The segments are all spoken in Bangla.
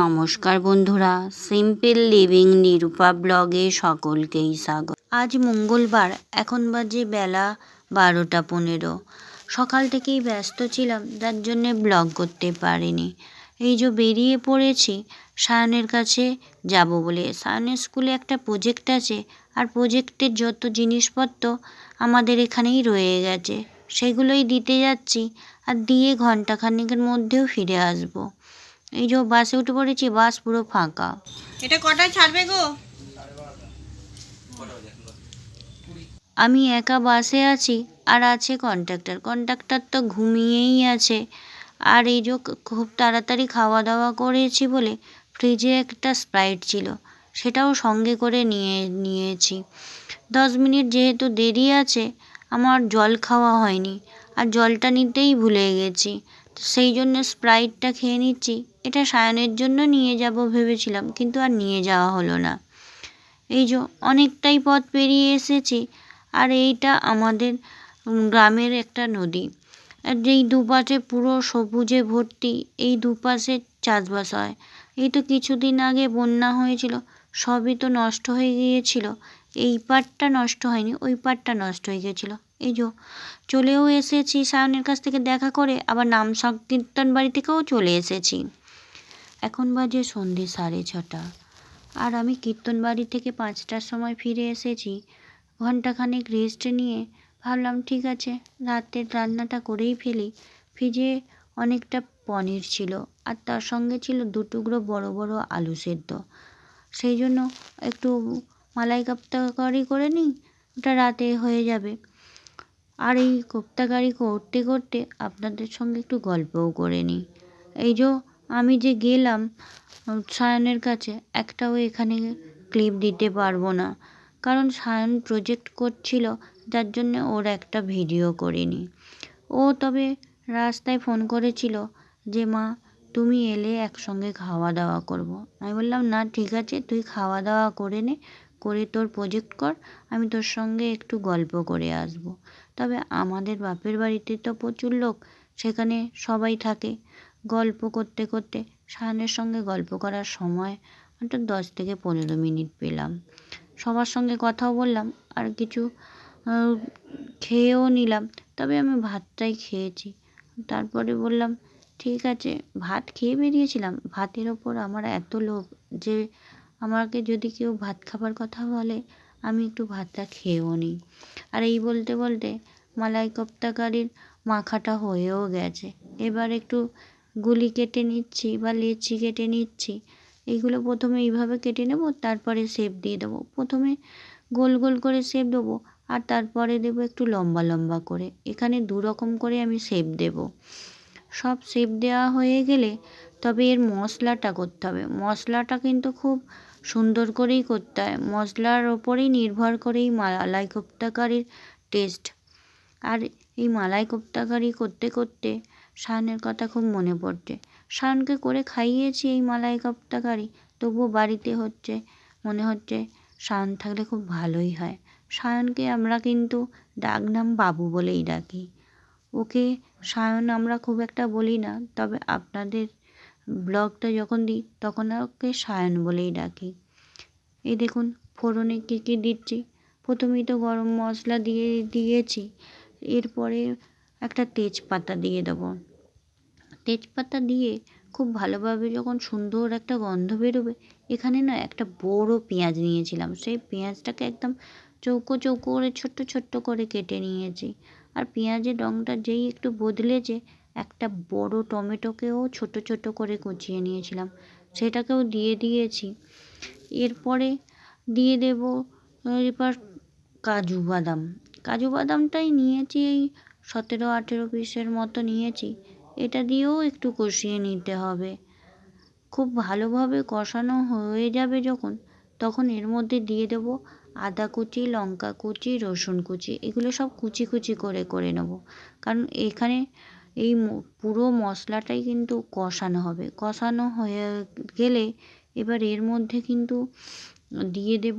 নমস্কার বন্ধুরা, সিম্পল লিভিং নিরূপা ব্লগে সকলকেই স্বাগত। আজ মঙ্গলবার, এখন বাজে বেলা বারোটা পনেরো। সকাল থেকেই ব্যস্ত ছিলাম, যার জন্যে ব্লগ করতে পারিনি। এই যে বেরিয়ে পড়েছি, সায়নের কাছে যাব বলে। সায়নের স্কুলে একটা প্রজেক্ট আছে, আর প্রজেক্টের যত জিনিসপত্র আমাদের এখানেই রয়ে গেছে। সেগুলোই দিতে যাচ্ছি আর দিয়ে ঘন্টাখানেকের মধ্যেও ফিরে আসব। এই যে বাসে উঠে পড়েছি বাস পুরো ফাঁকা। এটা কটায় ছাড়বে গো? আমি একা বাসে আছি আর আছে কন্ট্রাক্টর কন্ট্রাক্টর তো ঘুমিয়েই আছে। আর এই যে খুব তাড়াতাড়ি খাওয়া দাওয়া করেছি বলে ফ্রিজে একটা স্প্রাইট ছিল সেটাও সঙ্গে করে নিয়ে নিয়েছি। দশ মিনিট যেহেতু দেরি আছে আমার জল খাওয়া হয়নি আর জলটা নিতেই ভুলে গেছি। তো সেই জন্য স্প্রাইটটা খেয়ে নিচ্ছি। এটা সায়নের জন্য নিয়ে যাব ভেবেছিলাম, কিন্তু আর নিয়ে যাওয়া হলো না। এই যে অনেকটাই পথ পেরিয়ে এসেছি আর এইটা আমাদের গ্রামের একটা নদী। আর যেই দুপাশে পুরো সবুজে ভর্তি, এই দুপাশে চাষবাস হয়। এই তো কিছুদিন আগে বন্যা হয়েছিল, সবই তো নষ্ট হয়ে গিয়েছিল। এই পাটটা নষ্ট হয়নি, ওই পাটটা নষ্ট হয়ে গিয়েছিল। এই যে, চলেও এসেছি সায়নের কাছ থেকে দেখা করে, আবার নাম সংকীর্তন বাড়ি থেকেও চলে এসেছি। এখন বাজে সন্ধে সাড়ে ছটা। আর আমি কীর্তন বাড়ি থেকে পাঁচটার সময় ফিরে এসেছি। ঘন্টাখানেক রেস্ট নিয়ে ভাবলাম, ঠিক আছে, রাতের রান্নাটা করেই ফেলি। ফ্রিজে অনেকটা পনির ছিল, আর তার সঙ্গে ছিল দু টুকরো বড় বড় আলু সেদ্ধ। সেই জন্য একটু মালাই কোপ্তা কারি করে নিই, ওটা রাতে হয়ে যাবে। আর এই কোপ্তা কারি করতে করতে আপনাদের সঙ্গে একটু গল্পও করে নিই এই যে আমি যে গেলাম সায়নের কাছে, একটাও এখানে ক্লিপ দিতে পারব না কারণ সায়ন প্রজেক্ট করছিল, যার জন্য ওর একটা ভিডিও করিনি ও তবে রাস্তায় ফোন করেছিল যে, মা, তুমি এলে একসঙ্গে খাওয়া দাওয়া করব। আমি বললাম, না, ঠিক আছে, তুই খাওয়া দাওয়া করে নে, করে তোর প্রজেক্ট কর, আমি তোর সঙ্গে একটু গল্প করে আসব। তবে আমাদের বাপের বাড়িতে তো প্রচুর লোক, সেখানে সবাই থাকে। গল্প করতে করতে সায়নের সঙ্গে গল্প করার সময় হয়তো দশ থেকে পনেরো মিনিট পেলাম। সবার সঙ্গে কথাও বললাম, আর কিছু খেয়েও নিলাম। তবে আমি ভাতটাই খেয়েছি। তারপরে বললাম, ঠিক আছে, ভাত খেয়ে বেরিয়েছিলাম। ভাতের ওপর আমার এত লোভ যে আমাকে যদি কেউ ভাত খাবার কথা বলে আমি একটু ভাতটা খেয়েও নিই। আর এই বলতে বলতে মালাই কোপ্তা কারির মাখাটা হয়েও গেছে। এবার একটু গুলি কেটে নিচ্ছি বা লেচি কেটে নিচ্ছি। এইগুলো প্রথমে এইভাবে কেটে নেব, তারপরে শেপ দিয়ে দেবো। প্রথমে গোল গোল করে শেপ দেবো আর তারপরে দেবো একটু লম্বা লম্বা করে। এখানে দু রকম করে আমি শেপ দেবো। সব শেপ দেওয়া হয়ে গেলে তবে এর মশলাটা করতে হবে। মশলাটা কিন্তু খুব সুন্দর করেই করতে হয়। মশলার ওপরেই নির্ভর করেই মালাই কোপ্তা কারির টেস্ট আর এই মালাই কোপ্তা কারি করতে করতে সায়নের কথা খুব মনে পড়ছে। সায়নকে করে খাইয়েছি এই মালাই কোপ্তা কারি তবুও বাড়িতে হচ্ছে, মনে হচ্ছে সায়ন থাকলে খুব ভালোই হয়। সায়নকে আমরা কিন্তু ডাকনাম বাবু বলেই ডাকি। ওকে সায়ন আমরা খুব একটা বলি না, তবে আপনাদের ব্লগটা যখন দিই, তখন ওকে সায়ন বলেই ডাকি। এই দেখুন, ফোড়নে কী কী দিচ্ছি। প্রথমেই তো গরম মশলা দিয়ে দিয়েছি, এরপরে একটা তেজপাতা দিয়ে দেবো। তেজপাতা দিয়ে খুব ভালোভাবে যখন সুন্দর একটা গন্ধ বেরোবে, এখানে না একটা বড় পেঁয়াজ নিয়েছিলাম। সেই পেঁয়াজটাকে একদম চৌকো চৌকো করে, ছোট্ট ছোট্ট করে কেটে নিয়েছি। আর পেঁয়াজের রঙটা যেই একটু বদলেছে একটা বড় টমেটোকেও ছোট ছোট করে কুচিয়ে নিয়েছিলাম। সেটাকেও দিয়ে দিয়েছি। এরপরে দিয়ে দেব এবার কাজু বাদাম। কাজু বাদামটাই নিয়েছি, এই সতেরো আঠেরো পিসের মতো নিয়েছি। এটা দিয়েও একটু কষিয়ে নিতে হবে। খুব ভালোভাবে কষানো হয়ে যাবে যখন, তখন এর মধ্যে দিয়ে দেবো আদা কুচি, লঙ্কা কুচি, রসুন কুচি, এগুলো সব কুচি কুচি করে করে নেব। কারণ এখানে এই পুরো মশলাটাই কিন্তু কষানো হবে। কষানো হয়ে গেলে এবার এর মধ্যে কিন্তু দিয়ে দেব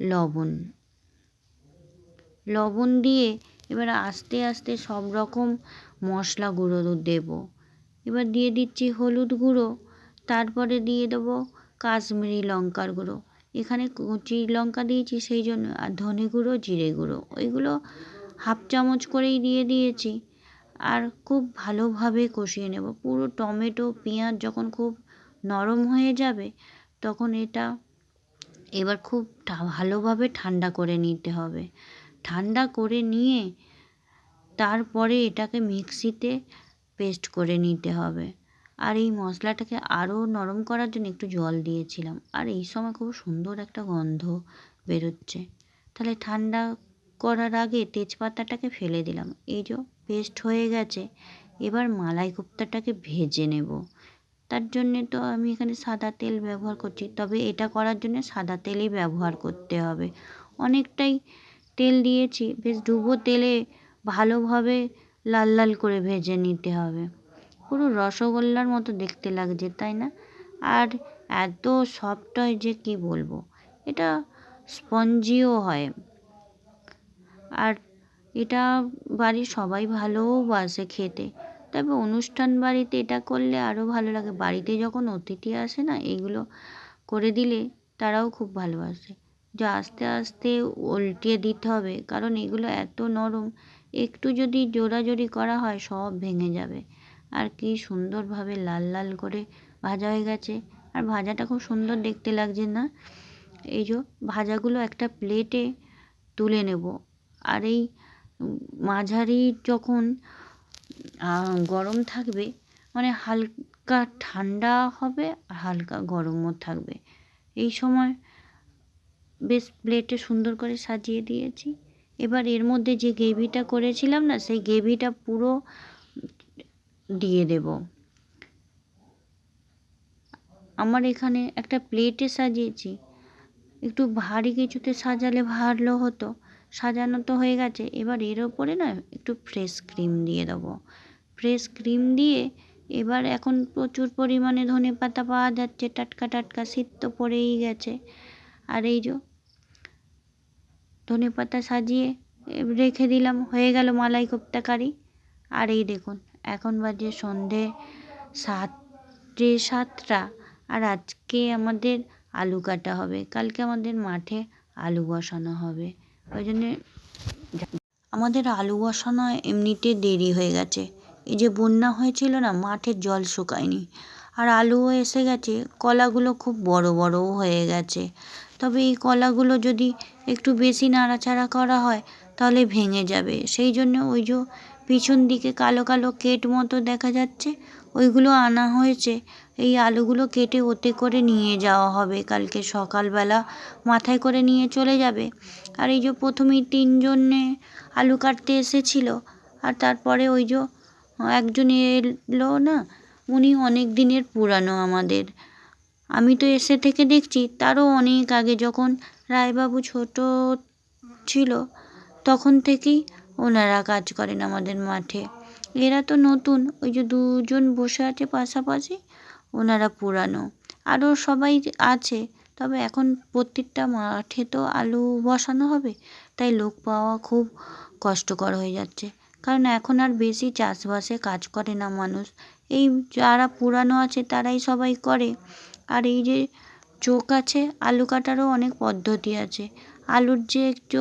লবণ। লবণ দিয়ে এবার আস্তে আস্তে সব রকম মশলা গুঁড়ো দেবো। এবার দিয়ে দিচ্ছি হলুদ গুঁড়ো, তারপরে দিয়ে দেবো কাশ্মীরি লঙ্কার গুঁড়ো। এখানে কুচি লঙ্কা দিয়েছি, সেই জন্য, আর ধনে গুঁড়ো, জিরে গুঁড়ো ওইগুলো হাফ চামচ করেই দিয়ে দিয়েছি। আর খুব ভালোভাবে কষিয়ে নেব। পুরো টমেটো, পেঁয়াজ যখন খুব নরম হয়ে যাবে, তখন এটা এবার খুব ভালোভাবে ঠান্ডা করে নিতে হবে। ঠান্ডা করে নিয়ে তারপরে এটাকে মিক্সিতে পেস্ট করে নিতে হবে। আর এই মশলাটাকে আরও নরম করার জন্য একটু জল দিয়েছিলাম। আর এই সময় খুব সুন্দর একটা গন্ধ বেরোচ্ছে। তাহলে ঠান্ডা করার আগে তেজপাতাটাকে ফেলে দিলাম। এই যে পেস্ট হয়ে গেছে, এবার মালাই কোপ্তাটাকে ভেজে নেব। তার জন্যে তো আমি এখানে সাদা তেল ব্যবহার করছি, তবে এটা করার জন্য সাদা তেলই ব্যবহার করতে হবে। অনেকটাই তেল দিয়েছি, বেশ ডুবো তেলে ভালোভাবে লাল লাল করে ভেজে নিতে হবে। পুরো রসগোল্লার মতো দেখতে লাগছে, তাই না? আর এত সফট হয় যে কি বলব? এটা স্পঞ্জিও হয়। আর এটা বাড়ির সবাই ভালোবাসে খেতে। তবে অনুষ্ঠান বাড়িতে এটা করলে আরও ভালো লাগে। বাড়িতে যখন অতিথি আসে না, এগুলো করে দিলে তারাও খুব ভালোবাসে। যা আস্তে আস্তে উল্টিয়ে দিতে হবে, কারণ এগুলো এত নরম, একটু যদি জোড়াজোড়ি করা হয় সব ভেঙে যাবে। আর কি সুন্দরভাবে লাল লাল করে ভাজা হয়ে গেছে। আর ভাজাটা খুব সুন্দর দেখতে লাগছে না? এই যে ভাজাগুলো একটা প্লেটে তুলে নেব। আর এই মাঝারি যখন গরম থাকবে মানে হালকা ঠান্ডা হবে আর হালকা গরমও থাকবে। এই সময় বেশ প্লেটে সুন্দর করে সাজিয়ে দিয়েছি। এবার এর মধ্যে যে গ্রেভিটা করেছিলাম না, সেই গ্রেভিটা পুরো দিয়ে দেব। আমার এখানে একটা প্লেটে সাজিয়েছি। একটু ভারী কিছুতে সাজালে ভালো হতো। সাজানো তো হয়ে গেছে। এবার এর ওপরে না একটু ফ্রেশ ক্রিম দিয়ে দেবো। ফ্রেশ ক্রিম দিয়ে এবার এখন প্রচুর পরিমাণে ধনে পাতা পাওয়া যাচ্ছে। টাটকা টাটকা শীত তো পড়েই গেছে। আর এই যে ধনে পাতা সাজিয়ে রেখে দিলাম, হয়ে গেল মালাই কোপ্তা কারি। আর এই দেখুন, এখন বাজে সন্ধে সাতটে সাতটা। আর আজকে আমাদের আলু কাটা হবে। কালকে আমাদের মাঠে আলু বসানো হবে। ওই জন্যে আমাদের আলু বসানো এমনিতে দেরি হয়ে গেছে। এই যে বন্যা হয়েছিল না মাঠের জল শুকায়নি। আর আলুও এসে গেছে, কলাগুলো খুব বড় বড়ও হয়ে গেছে। তবে এই কলাগুলো যদি একটু বেশি নাড়াচাড়া করা হয়, তাহলে ভেঙে যাবে। সেই জন্য ওই যে পিছন দিকে কালো কালো কেট মতো দেখা যাচ্ছে ওইগুলো আনা হয়েছে। এই আলুগুলো কেটে ওতে করে নিয়ে যাওয়া হবে। কালকে সকালবেলা মাথায় করে নিয়ে চলে যাবে। আর এই যে প্রথমেই তিনজনে আলু কাটতে এসেছিল, আর তারপরে ওই যে একজন এলো না, উনি অনেক দিনের পুরানো আমাদের। আমি তো এসে থেকে দেখছি, তারও অনেক আগে যখন রায়বাবু ছোট ছিল, তখন থেকেই ওনারা কাজ করেন আমাদের মাঠে। এরা তো নতুন, ওই যে দুজন বসে আছে পাশাপাশি, ওনারা পুরানো। আরও সবাই আছে, তবে এখন প্রত্যেকটা মাঠে তো আলু বসানো হবে, তাই লোক পাওয়া খুব কষ্টকর হয়ে যাচ্ছে। কারণ এখন আর বেশি চাষবাসে কাজ করে না মানুষ। এই যারা পুরানো আছে তারাই সবাই করে। আর এই যে চোখ আছে, আলু কাটারও অনেক পদ্ধতি আছে। আলুর যে একটু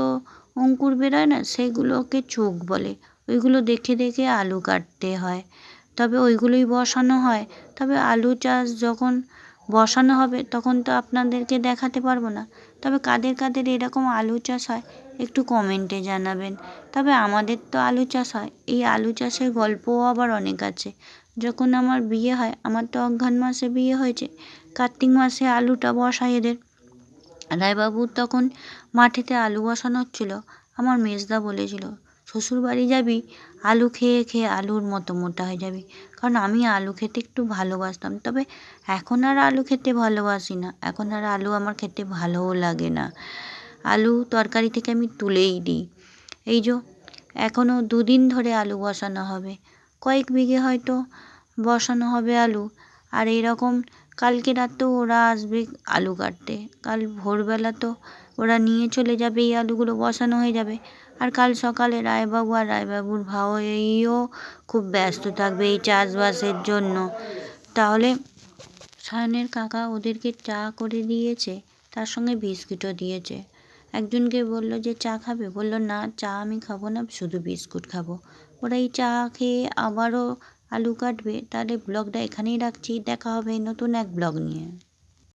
অঙ্কুর বেরোয় না, সেগুলোকে চোখ বলে। ওইগুলো দেখে দেখে আলু কাটতে হয়। তবে ওইগুলোই বসানো হয়। তবে আলু চাষ যখন বসানো হবে, তখন তো আপনাদেরকে দেখাতে পারব না। তবে কাদের কাদের এরকম আলু চাষ হয়, একটু কমেন্টে জানাবেন। তবে আমাদের তো আলু চাষ হয়। এই আলু চাষের গল্পও আবার অনেক আছে। যখন আমার বিয়ে হয়, আমার তো অঘ্রাণ মাসে বিয়ে হয়েছে। কার্তিক মাসে আলুটা বসায় এদের। রায়বাবুর তখন মাঠেতে আলু বসানো হচ্ছিল। আমার মেজদা বলেছিল শ্বশুরবাড়ি যাবি, আলু খেয়ে খেয়ে আলুর মতো মোটা হয়ে যাবি। কারণ আমি আলু খেতে একটু ভালোবাসতাম। তবে এখন আর আলু খেতে ভালোবাসি না। এখন আর আলু আমার খেতে ভালোও লাগে না। আলু তরকারি থেকে আমি তুলেই দিই। এই যে এখনও দুদিন ধরে আলু বসানো হবে। কয়েক বিঘে হয়তো বসানো হবে আলু। আর এরকম কালকে রাতেও ওরা আসবে আলু কাটতে। কাল ভোরবেলা তো ওরা নিয়ে চলে যাবে, এই আলুগুলো বসানো হয়ে যাবে। আর কাল সকালে রায়বাবু আর রায়বাবুর ভাইও খুব ব্যস্ত থাকবে এই চাষবাসের জন্য। তাহলে সায়নের কাকা ওদেরকে চা করে দিয়েছে, তার সঙ্গে বিস্কিটও দিয়েছে। একজনকে বলল যে, চা খাবে? বলল, না, চা আমি খাব না, শুধু বিস্কুট খাব। ওরা এই চা খেয়ে আবারও আলু কাটবে। তাহলে ব্লগটা এখানেই রাখছি, দেখা হবে নতুন এক ব্লগ নিয়ে।